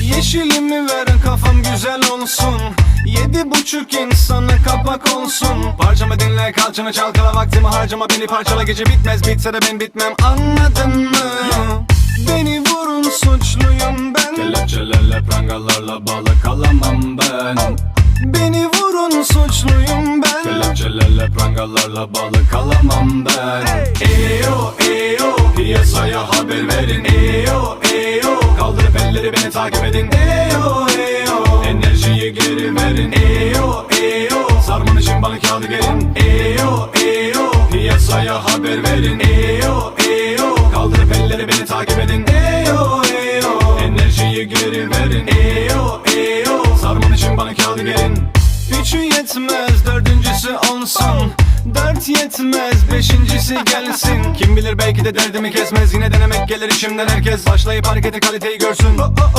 Yeşilimi verin kafam güzel olsun. Yedi buçuk insanı kapak olsun. Parçamı dinle kalçanı çalkala vaktimi harcama. Beni parçala gece bitmez bitse de ben bitmem. Anladın mı? Beni vurun suçluyum ben. Kelepçelerle prangalarla balık alamam ben. Beni vurun suçluyum ben. Kelepçelerle prangalarla balık alamam ben. Eyo eyo Piyasaya haber verin. Eyo eyo takip edin. Eyo eyo. Enerjiyi geri verin. Eyo eyo. Sarman için bana kağıdı gelin. Eyo eyo. Piyasaya haber verin. Eyo eyo. Kaldırıp elleri beni takip edin. Eyo eyo. Enerjiyi geri verin. Eyo eyo. Sarman için bana kağıdı gelin. Üçü yetmez dördüncüsü olsun. Dört yetmez beşincisi gelsin. Kim bilir belki de derdimi kesmez. Yine denemek gelir içimden herkes. Başlayıp hareketi kaliteyi görsün